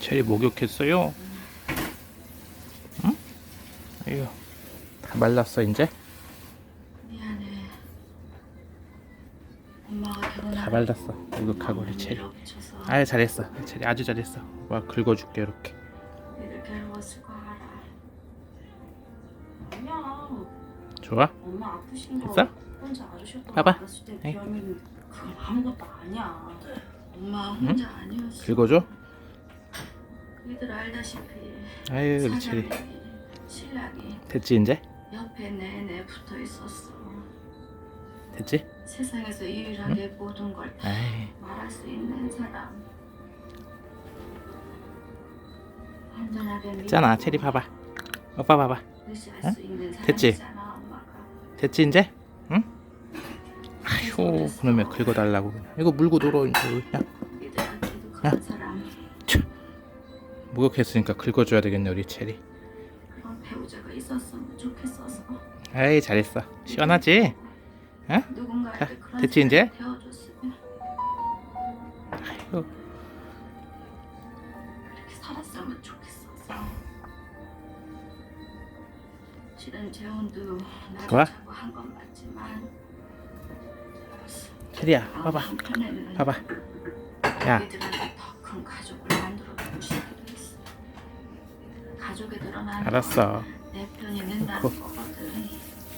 체리 목욕했어요? 응? 아유, 다 말랐어 이제? 미안해. 엄마가 다 말랐어. 목욕하고 체리. 아유 잘했어. 체리 아주 잘했어. 와 긁어줄게 이렇게. 니들 괴로웠을 거 알아. 아니야. 좋아? 엄마 아프신 거 됐어? 혼자 아르셨던 봐봐. 거 알았을 때 에이. 비하면 그건 아무것도 아니야. 엄마 혼자 아니었어. 긁어줘? 니들 알다시피 아유. 사장님이 신랑이 됐지 이제? 옆에 내내 붙어 있었어. 됐지? 세상에서 유일하게 모든 걸 다 아이 말할 수 있는 사람. 안전하게 됐잖아 체리 봐봐. 오빠 봐봐. 의지할 응? 수 있는 됐지? 사람이잖아, 엄마가. 됐지 이제? 응? 아휴 그놈의 긁어달라고 그냥. 이거 물고 놀어 이제 그냥. 니들한테도 그런 사람, 목욕했으니까 긁어줘야 되겠네 우리 체리. 그런 배우자가 있었으면 좋겠어서. 아이 잘했어. 시원하지? 응? 누군가에게 자, 그런 됐지, 이제? 아이고. 그렇게 살았으면 좋겠어서. 실은 재혼도 나도 좋아? 자고 한 건 맞지만 체리야 마음 봐봐. 한편에는 봐봐. 야 가족에 드러나는 알았어. 내 편이. 거